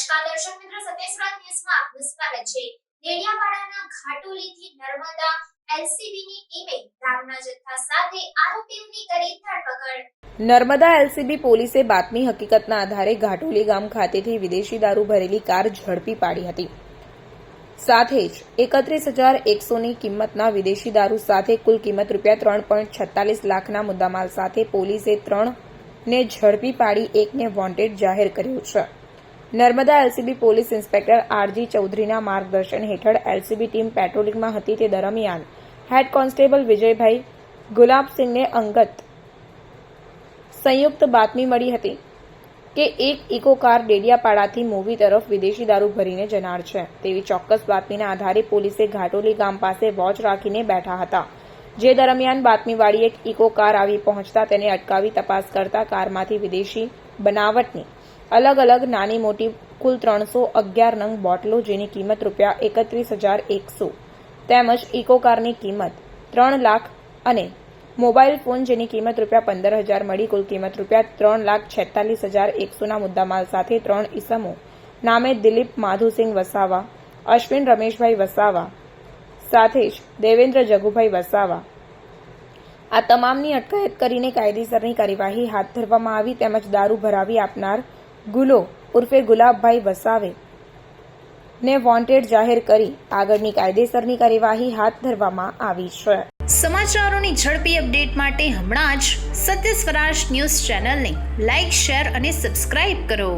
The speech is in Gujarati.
નમસ્કાર દર્શક મિત્રો સતેજ રાત ન્યૂઝમાં આપનું સ્વાગત છે. દેડિયાપાડાના ઘાટોલીથી નર્મદા એલસીબીની ટીમે દારૂના જથ્થા સાથે આરોપીઓની કરી ધરપકડ નર્મદા એલસીબી પોલીસે બાતમી હકીકતના આધારે ઘાટોલી ગામ ખાતેથી વિદેશી દારૂ ભરેલી કાર ઝડપી પાડી હતી. સાથે જ એકત્રીસ હજાર એકસોની કિંમતના વિદેશી દારૂ સાથે કુલ કિંમત રૂપિયા ત્રણ પોઈન્ટ છત્તાલીસ લાખના મુદ્દામાલ સાથે પોલીસે ત્રણ ને ઝડપી પાડી એકને વોન્ટેડ જાહેર કર્યું છે. Narmada LCB police inspector RG ચૌધરીના માર્ગદર્શન હેઠળ એલસીબી ટીમ પેટ્રોલિંગમાં હતી તે દરમિયાન હેડ કોન્સ્ટેબલ વિજયભાઈ ગુલાબસિંહને અંગત સંયુક્ત બાતમી મળી હતી કે એક ઇકો કાર ડેડિયાપાડાથી મૂવી તરફ વિદેશી દારૂ ભરીને જનાર છે. તેવી ચોક્કસ બાતમીના આધારે પોલીસે ઘાટોલી ગામ પાસે વોચ રાખીને બેઠા હતા. જે દરમિયાન બાતમીવાળી એક ઇકો કાર આવી પહોંચતા તેને અટકાવી તપાસ કરતા કારમાંથી વિદેશી બનાવટની અલગ અલગ નાની મોટી કુલ ત્રણસો અગિયાર નંગ બોટલો જેની કિંમત રૂપિયા એકત્રીસ હજાર એકસો. તેમજ ઇકો કારની કિંમત ત્રણ લાખ અને મોબાઈલ ફોન જેની કિંમત રૂપિયા પંદર હજાર મળી કુલ કિંમત રૂપિયા ત્રણ લાખ છેતાલીસ હજાર એકસોના મુદ્દામાલ સાથે ત્રણ ઇસમો નામે દિલીપ માધુસિંહ વસાવા, અશ્વિન રમેશભાઈ વસાવા, સાથે જ દેવેન્દ્ર જગુભાઈ વસાવા. આ તમામની અટકાયત કરીને કાયદેસરની કાર્યવાહી હાથ ધરવામાં આવી તેમજ દારૂ ભરાવી આપનાર ગુલો ઉર્ફે ગુલાબભાઈ વસાવે ને વોન્ટેડ જાહેર કરી આગળની કાયદેસરની કાર્યવાહી હાથ ધરવામાં આવી છે. સમાચારોની ઝડપી અપડેટ માટે હમણાં જ સત્ય સ્વરાજ ન્યૂઝ ચેનલને લાઇક શેર અને સબસ્ક્રાઇબ કરો.